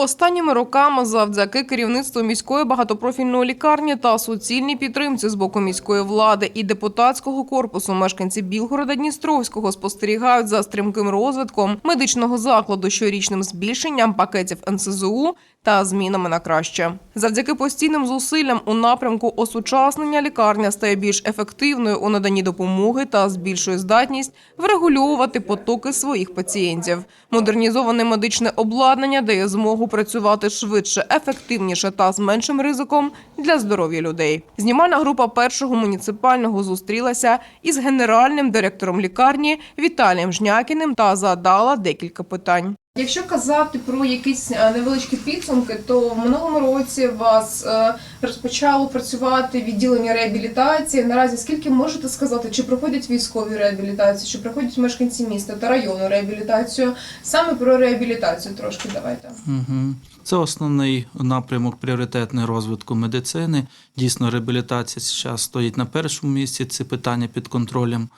Останніми роками завдяки керівництву міської багатопрофільної лікарні та суцільній підтримці з боку міської влади і депутатського корпусу мешканці Білгорода Дністровського спостерігають за стрімким розвитком медичного закладу, щорічним збільшенням пакетів НСЗУ та змінами на краще. Завдяки постійним зусиллям у напрямку осучаснення лікарня стає більш ефективною у наданні допомоги та збільшує здатність врегульовувати потоки своїх пацієнтів. Модернізоване медичне обладнання дає змогу працювати швидше, ефективніше та з меншим ризиком для здоров'я людей. Знімальна група першого муніципального зустрілася із генеральним директором лікарні Віталієм Жнякіним та задала декілька питань. Якщо казати про якісь е, невеличкі підсумки, то в минулому році вас е, розпочало працювати відділення реабілітації. Наразі скільки можете сказати, чи проходять військові реабілітації, чи проходять мешканці міста та району реабілітацію? Саме про реабілітацію трошки давайте. Угу. Це основний напрямок пріоритетний розвитку медицини. Дійсно, реабілітація зараз стоїть на першому місці. Це питання під контролем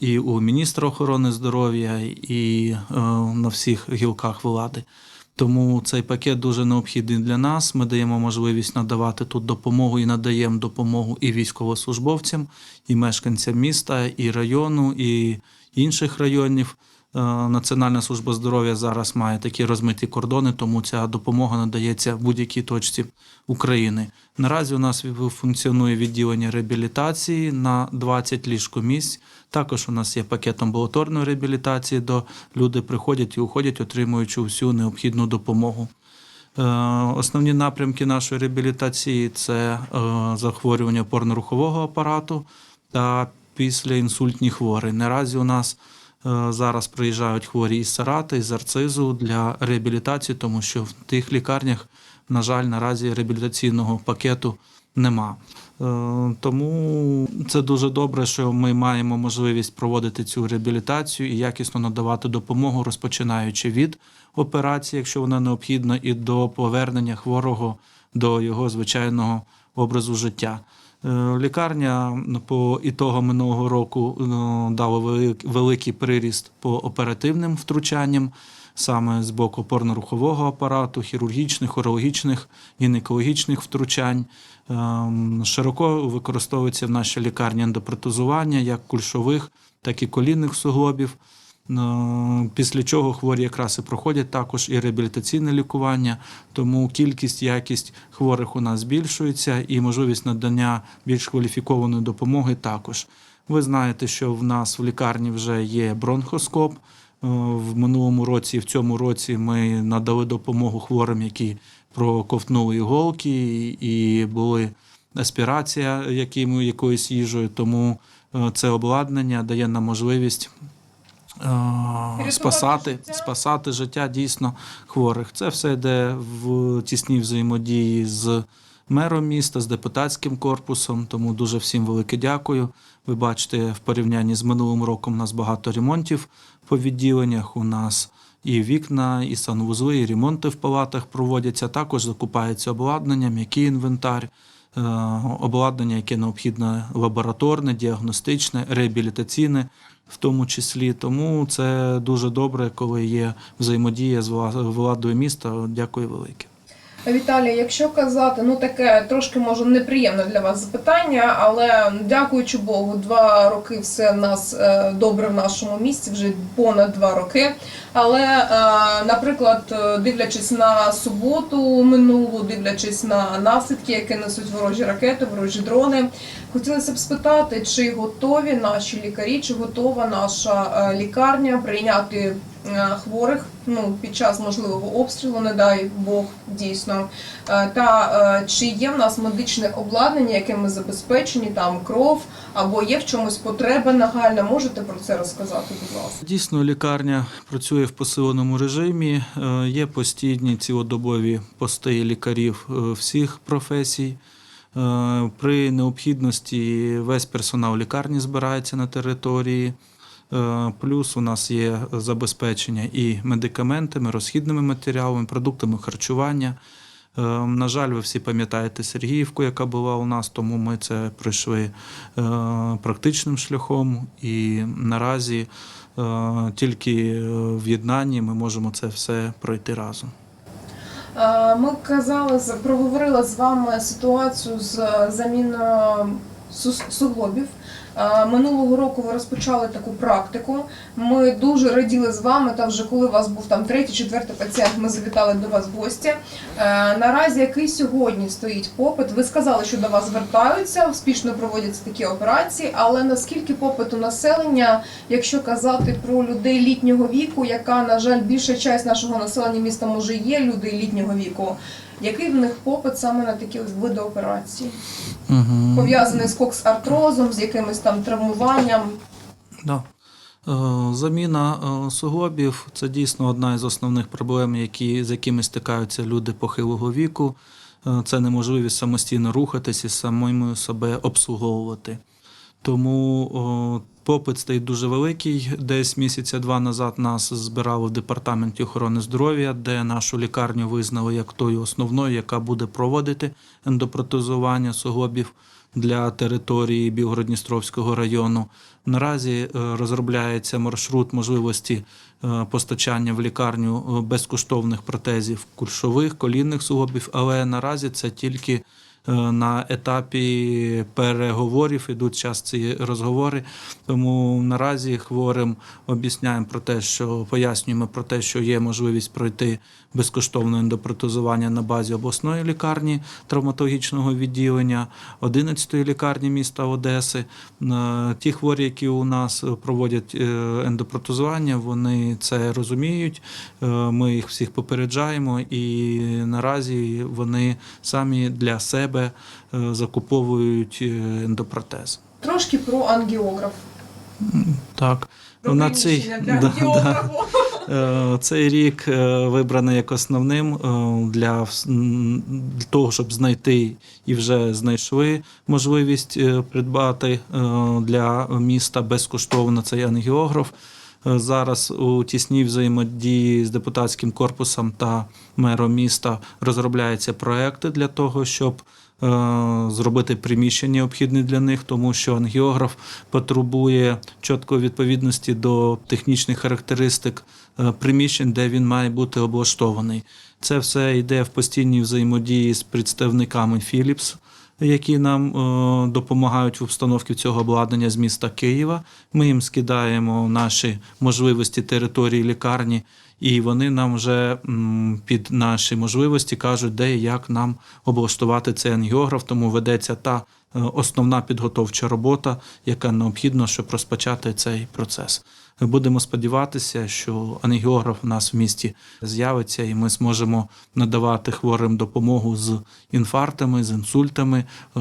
і у міністра охорони здоров'я, і е, на всіх гілках влади. Тому цей пакет дуже необхідний для нас. Ми даємо можливість надавати тут допомогу і надаємо допомогу і військовослужбовцям, і мешканцям міста, і району, і інших районів. Е, Національна служба здоров'я зараз має такі розмиті кордони, тому ця допомога надається в будь-якій точці України. Наразі у нас функціонує відділення реабілітації на 20 ліжкомісць. Також у нас є пакет амбулаторної реабілітації, де люди приходять і уходять, отримуючи всю необхідну допомогу. Е, Основні напрямки нашої реабілітації це е, захворювання опорно-рухового апарату та післяінсультні хворі. Наразі у нас е, зараз приїжджають хворі із Сарата, із Арцизу для реабілітації, тому що в тих лікарнях, на жаль, наразі реабілітаційного пакету нема. Е, Тому це дуже добре, що ми маємо можливість проводити цю реабілітацію і якісно надавати допомогу, розпочинаючи від операції, якщо вона необхідна, і до повернення хворого до його звичайного образу життя. Е, Лікарня по ітогам минулого року ну, дала великий приріст по оперативним втручанням, саме з боку опорно-рухового апарату, хірургічних, урологічних, гінекологічних втручань. Ем, Широко використовується в нашій лікарні ендопротезування як кульшових, так і колінних суглобів. Е, Після чого хворі якраз і проходять також і реабілітаційне лікування, тому кількість, якість хворих у нас збільшується і можливість надання більш кваліфікованої допомоги також. Ви знаєте, що в нас в лікарні вже є бронхоскоп. Е, В минулому році і в цьому році ми надали допомогу хворим, які проковтнули іголки і були аспірація яким, якоюсь їжею. Тому е, це обладнання дає нам можливість е, спасати, життя. спасати життя дійсно хворих. Це все йде в тісній взаємодії з мером міста, з депутатським корпусом. Тому дуже всім велике дякую. Ви бачите, в порівнянні з минулим роком у нас багато ремонтів по відділеннях. У нас і вікна, і санвузли, і ремонти в палатах проводяться. Також закупається обладнання, м'який інвентар, е, обладнання, яке необхідне лабораторне, діагностичне, реабілітаційне, в тому числі. Тому це дуже добре, коли є взаємодія з владою міста. Дякую велике. Віталій, якщо казати, ну таке трошки може неприємне для вас запитання, але дякуючи Богу, два роки все в нас е, добре в нашому місті, вже понад два роки. Але, е, наприклад, е, дивлячись на суботу минулу, дивлячись на наслідки, які несуть ворожі ракети, ворожі дрони, хотілося б спитати, чи готові наші лікарі, чи готова наша лікарня прийняти хворих ну, під час можливого обстрілу, не дай Бог, дійсно. Е, Та е, чи є в нас медичне обладнання, яким ми забезпечені, там кров, або є в чомусь потреба нагальна? Можете про це розказати, будь ласка? Дійсно, лікарня працює в посиленому режимі. Е, Є постійні цілодобові пости лікарів е, всіх професій. Е, При необхідності весь персонал лікарні збирається на території. Е, Плюс у нас є забезпечення і медикаментами, розхідними матеріалами, продуктами харчування. Е, На жаль, ви всі пам'ятаєте Сергіївку, яка була у нас, тому ми це пройшли е, практичним шляхом. І наразі е, тільки е, в єднанні ми можемо це все пройти разом. Е, Ми казали, проговорили з вами ситуацію з е, заміною суглобів. Е, Минулого року ви розпочали таку практику. Ми дуже раділи з вами. Та вже коли у вас був там третій, четвертий пацієнт, ми завітали до вас в гості. Е, Наразі який сьогодні стоїть попит? Ви сказали, що до вас звертаються, успішно проводяться такі операції. Але наскільки попит у населення, якщо казати про людей літнього віку, яка на жаль більша часть нашого населення міста може є люди літнього віку. Який в них попит саме на такі види операцій? Угу. Пов'язаний з кокс-артрозом, з якимось там травмуванням. Да. Е, Заміна е, суглобів це дійсно одна із основних проблем, які, з якими стикаються люди похилого віку. Е, Це неможливість самостійно рухатись і самим себе обслуговувати. Тому попит стоїть дуже великий. Десь місяця два назад нас збирали в департаменті охорони здоров'я, де нашу лікарню визнали як тою основною, яка буде проводити ендопротезування суглобів для території Білгород-Дністровського району. Наразі е, розробляється маршрут можливості е, постачання в лікарню е, безкоштовних протезів кульшових, колінних суглобів, але наразі це тільки на етапі переговорів ідуть час ці розговори. Тому наразі хворим об'ясняємо про те, що пояснюємо про те, що є можливість пройти безкоштовне ендопротезування на базі обласної лікарні травматологічного відділення, 11-ї лікарні міста Одеси. Е, Ті хворі, які у нас проводять е, ендопротезування, вони це розуміють. Е, Ми їх всіх попереджаємо, і наразі вони самі для себе е, закуповують е, ендопротез. Трошки про ангіограф. Так, на цей, да, да. Е, Цей рік вибраний як основним для, для того, щоб знайти і вже знайшли можливість придбати для міста безкоштовно цей ангіограф. Зараз у тісній взаємодії з депутатським корпусом та мером міста розробляються проекти для того, щоб зробити приміщення необхідне для них, тому що ангіограф потребує чіткої відповідності до технічних характеристик е, приміщень, де він має бути облаштований. Це все йде в постійній взаємодії з представниками Philips, які нам е, допомагають в обстановці цього обладнання з міста Києва. Ми їм скидаємо наші можливості території лікарні, і вони нам вже під наші можливості кажуть, де і як нам облаштувати цей ангіограф. Тому ведеться та е, основна підготовча робота, яка необхідна, щоб розпочати цей процес. Будемо сподіватися, що ангіограф у нас в місті з'явиться, і ми зможемо надавати хворим допомогу з інфарктами, з інсультами е,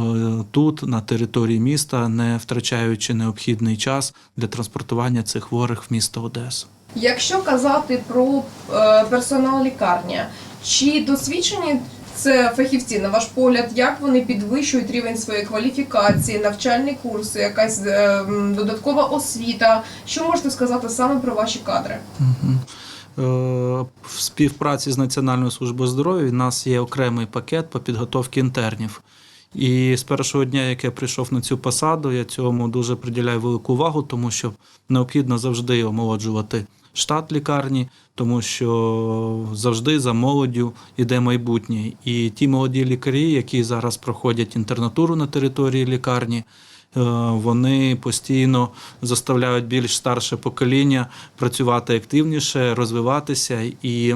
тут, на території міста, не втрачаючи необхідний час для транспортування цих хворих в місто Одесу. Якщо казати про е, персонал лікарні, чи досвідчені це фахівці, на ваш погляд, як вони підвищують рівень своєї кваліфікації, навчальні курси, якась е, додаткова освіта? Що можете сказати саме про ваші кадри? Е, В співпраці з Національною службою здоров'я у нас є окремий пакет по підготовці інтернів. І з першого дня, як я прийшов на цю посаду, я цьому дуже приділяю велику увагу, тому що необхідно завжди омолоджувати штат лікарні, тому що завжди за молоддю йде майбутнє. І ті молоді лікарі, які зараз проходять інтернатуру на території лікарні, Е, вони постійно заставляють більш старше покоління працювати активніше, розвиватися. І е,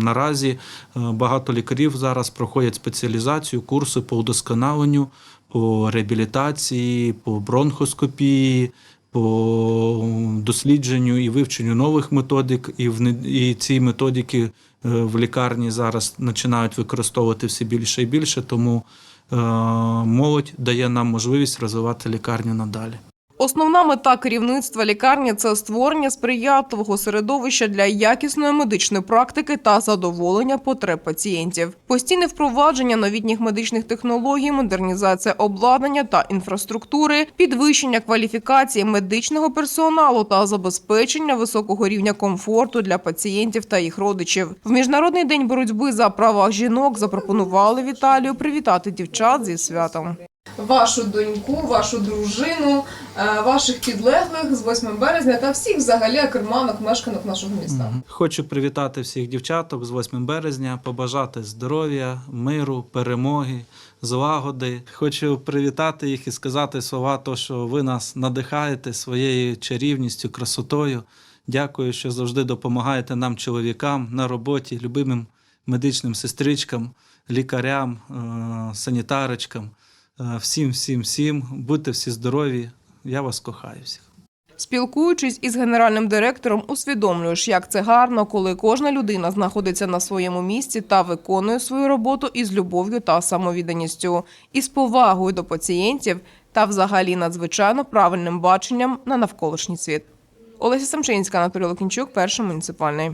наразі е, багато лікарів зараз проходять спеціалізацію, курси по удосконаленню, по реабілітації, по бронхоскопії. По дослідженню і вивченню нових методик, і в і ці методики е, в лікарні зараз починають використовувати все більше і більше, тому е, молодь дає нам можливість розвивати лікарню надалі. Основна мета керівництва лікарні це створення сприятливого середовища для якісної медичної практики та задоволення потреб пацієнтів, постійне впровадження новітніх медичних технологій, модернізація обладнання та інфраструктури, підвищення кваліфікації медичного персоналу та забезпечення високого рівня комфорту для пацієнтів та їх родичів. В міжнародний день боротьби за права жінок запропонували Віталію привітати дівчат зі святом. Вашу доньку, вашу дружину, е, ваших підлеглих з 8 березня та всіх взагалі керманок, мешканок нашого міста. Хочу привітати всіх дівчаток з 8 березня, побажати здоров'я, миру, перемоги, злагоди. Хочу привітати їх і сказати слова, то, що ви нас надихаєте своєю чарівністю, красотою. Дякую, що завжди допомагаєте нам, чоловікам, на роботі, любимим медичним сестричкам, лікарям, е, санітарочкам. Е, Всім, всім, всім. Будьте всі здорові. Я вас кохаю всіх. Спілкуючись із генеральним директором, усвідомлюєш, як це гарно, коли кожна людина знаходиться на своєму місці та виконує свою роботу із любов'ю та самовідданістю, із повагою до пацієнтів та взагалі надзвичайно правильним баченням на навколишній світ. Олеся Самчинська, Анатолій Лукінчук, перший муніципальний.